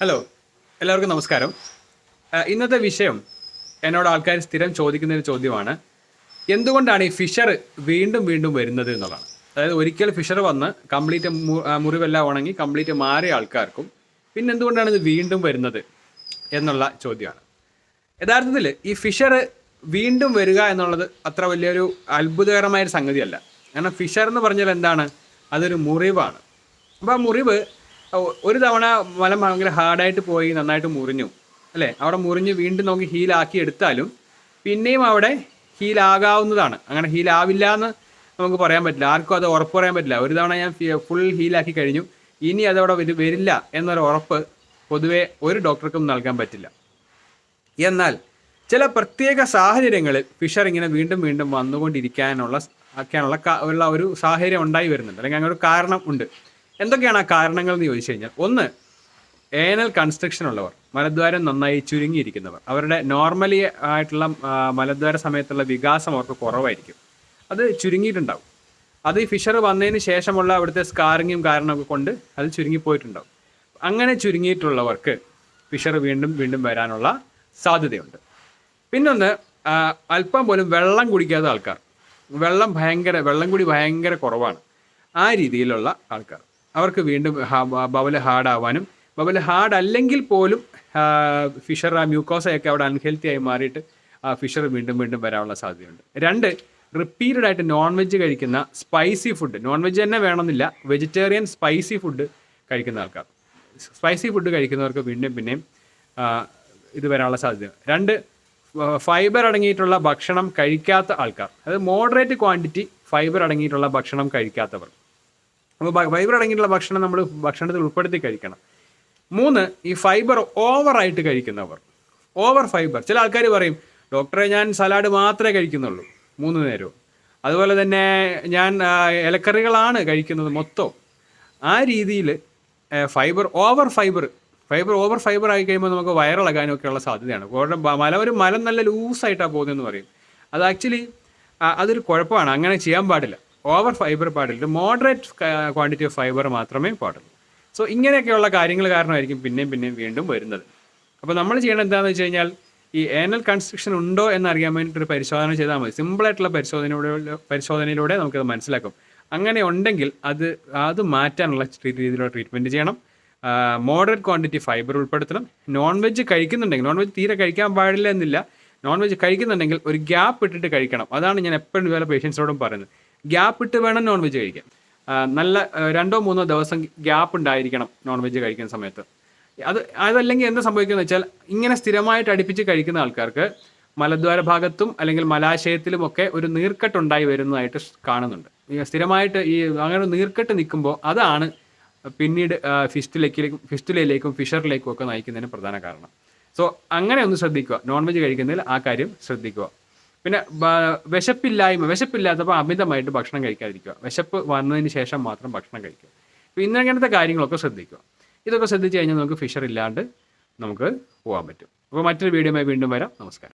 Hello എല്ലാവർക്കും നമസ്കാരം. ഇന്നത്തെ വിഷയം എന്നോട് ആൾക്കാർ സ്ഥിരം ചോദിക്കുന്ന ഒരു ചോദ്യമാണ്. എന്തുകൊണ്ടാണ് ഈ ഫിഷർ വീണ്ടും വീണ്ടും വരുന്നത് എന്നുള്ളതാണ്. അതായത് ഒരിക്കൽ ഫിഷർ വന്ന് കംപ്ലീറ്റ് മുറിവെല്ലാം ഉണങ്ങി കംപ്ലീറ്റ് മാറിയ ആൾക്കാർക്കും പിന്നെ എന്തുകൊണ്ടാണ് ഇത് വീണ്ടും വരുന്നത് എന്നുള്ള ചോദ്യമാണ്. യഥാർത്ഥത്തിൽ ഈ ഫിഷർ വീണ്ടും വരിക എന്നുള്ളത് അത്ര വലിയൊരു അത്ഭുതകരമായൊരു സംഗതിയല്ല. കാരണം ഫിഷർ എന്ന് പറഞ്ഞാൽ എന്താണ്? അതൊരു മുറിവാണ്. അപ്പോൾ ആ മുറിവ് ഒരു തവണ മലം ഭയങ്കര ഹാർഡായിട്ട് പോയി നന്നായിട്ട് മുറിഞ്ഞു അല്ലേ? അവിടെ മുറിഞ്ഞ് വീണ്ടും നമുക്ക് ഹീലാക്കി എടുത്താലും പിന്നെയും അവിടെ ഹീലാകാവുന്നതാണ് അങ്ങനെ ഹീലാവില്ല എന്ന് നമുക്ക് പറയാൻ പറ്റില്ല. ആർക്കും അത് ഉറപ്പ് പറയാൻ പറ്റില്ല. ഒരു തവണ ഞാൻ ഫുൾ ഹീലാക്കി കഴിഞ്ഞു. ഇനി അതവിടെ വരു- വരില്ല എന്നൊരു ഉറപ്പ് പൊതുവെ ഒരു ഡോക്ടർക്കും നൽകാൻ പറ്റില്ല. എന്നാൽ ചില പ്രത്യേക സാഹചര്യങ്ങളിൽ ഫിഷർ ഇങ്ങനെ വീണ്ടും വീണ്ടും വന്നുകൊണ്ടിരിക്കാനുള്ള ആക്കാനുള്ള ഉള്ള ഒരു സാഹചര്യം ഉണ്ടായി വരുന്നുണ്ട്. അല്ലെങ്കിൽ അങ്ങനെ ഒരു കാരണം ഉണ്ട്. എന്തൊക്കെയാണ് ആ കാരണങ്ങൾ എന്ന് ചോദിച്ചു കഴിഞ്ഞാൽ ഒന്ന് ഏനൽ കൺസ്ട്രക്ഷൻ ഉള്ളവർ മലദ്വാരം നന്നായി ചുരുങ്ങിയിരിക്കുന്നവർ. അവരുടെ നോർമലി ആയിട്ടുള്ള മലദ്വാര സമയത്തുള്ള വികാസം അവർക്ക് കുറവായിരിക്കും. അത് ചുരുങ്ങിയിട്ടുണ്ടാവും. അത് ഈ ഫിഷർ വന്നതിന് ശേഷമുള്ള അവിടുത്തെ സ്കാറിങ്ങും കാരണമൊക്കെ കൊണ്ട് അത് ചുരുങ്ങിപ്പോയിട്ടുണ്ടാവും. അങ്ങനെ ചുരുങ്ങിയിട്ടുള്ളവർക്ക് ഫിഷർ വീണ്ടും വീണ്ടും വരാനുള്ള സാധ്യതയുണ്ട്. പിന്നൊന്ന് അല്പം പോലും വെള്ളം കുടിക്കാത്ത ആൾക്കാർ. വെള്ളം ഭയങ്കര വെള്ളം കുടി ഭയങ്കര കുറവാണ് ആ രീതിയിലുള്ള ആൾക്കാർ. അവർക്ക് വീണ്ടും ബവൽ ഹാർഡ് ആവാനും ബവൽ ഹാർഡ് അല്ലെങ്കിൽ പോലും ഫിഷർ ആ മ്യൂക്കോസയൊക്കെ അവിടെ അൺഹെൽത്തി ആയി മാറിയിട്ട് ആ ഫിഷർ വീണ്ടും വീണ്ടും വരാനുള്ള സാധ്യതയുണ്ട്. രണ്ട് റിപ്പീറ്റഡ് ആയിട്ട് നോൺ വെജ് കഴിക്കുന്ന സ്പൈസി ഫുഡ് നോൺ വെജ് തന്നെ വേണമെന്നില്ല വെജിറ്റേറിയൻ സ്പൈസി ഫുഡ് കഴിക്കുന്ന ആൾക്കാർ. സ്പൈസി ഫുഡ് കഴിക്കുന്നവർക്ക് വീണ്ടും പിന്നെയും ഇത് വരാനുള്ള സാധ്യത. രണ്ട് ഫൈബർ അടങ്ങിയിട്ടുള്ള ഭക്ഷണം കഴിക്കാത്ത ആൾക്കാർ. അതായത് മോഡറേറ്റ് ക്വാണ്ടിറ്റി ഫൈബർ അടങ്ങിയിട്ടുള്ള ഭക്ഷണം കഴിക്കാത്തവർ. അപ്പോൾ ഫൈബർ അടങ്ങിയിട്ടുള്ള ഭക്ഷണം നമ്മൾ ഭക്ഷണത്തിൽ ഉൾപ്പെടുത്തി കഴിക്കണം. മൂന്ന് ഈ ഫൈബർ ഓവറായിട്ട് കഴിക്കുന്നവർ. ഓവർ ഫൈബർ ചില ആൾക്കാർ പറയും ഡോക്ടറെ ഞാൻ സലാഡ് മാത്രമേ കഴിക്കുന്നുള്ളൂ. മൂന്ന് നേരവും. അതുപോലെ തന്നെ ഞാൻ ഇലക്കറികളാണ് കഴിക്കുന്നത് മൊത്തം ആ രീതിയിൽ fibre over fibre fibre over fibre ആയി കഴിയുമ്പോൾ നമുക്ക് വയറിളകാനൊക്കെ ഉള്ള സാധ്യതയാണ് കാരണം മല ഒരു മലം നല്ല ലൂസായിട്ടാണ് പോകുന്നതെന്ന് പറയും. അത് ആക്ച്വലി അതൊരു കുഴപ്പമാണ്. അങ്ങനെ ചെയ്യാൻ പാടില്ല. ഓവർ ഫൈബർ പാടില്ല. മോഡറേറ്റ് ക്വാണ്ടിറ്റി ഓഫ് ഫൈബർ മാത്രമേ പാടുള്ളൂ. സോ ഇങ്ങനെയൊക്കെയുള്ള കാര്യങ്ങൾ കാരണമായിരിക്കും പിന്നെയും പിന്നെയും വീണ്ടും വരുന്നത്. അപ്പോൾ നമ്മൾ ചെയ്യേണ്ടത് എന്താണെന്ന് വെച്ച് കഴിഞ്ഞാൽ ഈ ഏനൽ കൺസ്ട്രക്ഷൻ ഉണ്ടോ എന്നറിയാൻ വേണ്ടിയിട്ട് ഒരു പരിശോധന ചെയ്താൽ മതി. സിമ്പിളായിട്ടുള്ള പരിശോധനയിലൂടെ പരിശോധനയിലൂടെ നമുക്കത് മനസ്സിലാക്കും. അങ്ങനെ ഉണ്ടെങ്കിൽ അത് അത് മാറ്റാനുള്ള രീതിയിലുള്ള ട്രീറ്റ്മെന്റ് ചെയ്യണം. മോഡറേറ്റ് ക്വാണ്ടിറ്റി ഫൈബർ ഉൾപ്പെടുത്തണം. നോൺ വെജ് കഴിക്കുന്നുണ്ടെങ്കിൽ നോൺ വെജ് തീരെ കഴിക്കാൻ പാടില്ല എന്നില്ല. നോൺ വെജ് കഴിക്കുന്നുണ്ടെങ്കിൽ ഒരു ഗ്യാപ്പ് ഇട്ടിട്ട് കഴിക്കണം. അതാണ് ഞാൻ എപ്പോഴും ഇതുപോലെ പേഷ്യൻസിനോടും പറയുന്നത്. ഗ്യാപ്പ് ഇട്ട് വേണം നോൺ വെജ് കഴിക്കാൻ നല്ല രണ്ടോ മൂന്നോ ദിവസം ഗ്യാപ്പ് ഉണ്ടായിരിക്കണം നോൺ വെജ് കഴിക്കുന്ന സമയത്ത്. അത് അതല്ലെങ്കിൽ എന്താ സംഭവിക്കുന്നത് വെച്ചാൽ ഇങ്ങനെ സ്ഥിരമായിട്ട് അടുപ്പിച്ച് കഴിക്കുന്ന ആൾക്കാർക്ക് മലദ്വാര ഭാഗത്തും അല്ലെങ്കിൽ മലാശയത്തിലും ഒക്കെ ഒരു നീർക്കെട്ടുണ്ടായി വരുന്നതായിട്ട് കാണുന്നുണ്ട്. സ്ഥിരമായിട്ട് ഈ അങ്ങനെ ഒരു നീർക്കെട്ട് നിൽക്കുമ്പോൾ അതാണ് പിന്നീട് ഫിസ്റ്റിലേക്കിലേക്കും ഫിസ്റ്റുലയിലേക്കും ഫിഷറിലേക്കും ഒക്കെ നയിക്കുന്നതിന് പ്രധാന കാരണം. സോ അങ്ങനെ ഒന്ന് ശ്രദ്ധിക്കുക. നോൺ വെജ് കഴിക്കുന്നതിൽ ആ കാര്യം ശ്രദ്ധിക്കുക. പിന്നെ വിശപ്പില്ലായ്മ വിശപ്പില്ലാത്തപ്പോൾ അമിതമായിട്ട് ഭക്ഷണം കഴിക്കാതിരിക്കുക. വിശപ്പ് വന്നതിന് ശേഷം മാത്രം ഭക്ഷണം കഴിക്കുക. അപ്പോൾ ഇന്നങ്ങനത്തെ കാര്യങ്ങളൊക്കെ ശ്രദ്ധിക്കുക. ഇതൊക്കെ ശ്രദ്ധിച്ചു കഴിഞ്ഞാൽ നമുക്ക് ഫിഷർ ഇല്ലാണ്ട് നമുക്ക് പോകാൻ പറ്റും. അപ്പോൾ മറ്റൊരു വീഡിയോയുമായി വീണ്ടും വരാം. നമസ്കാരം.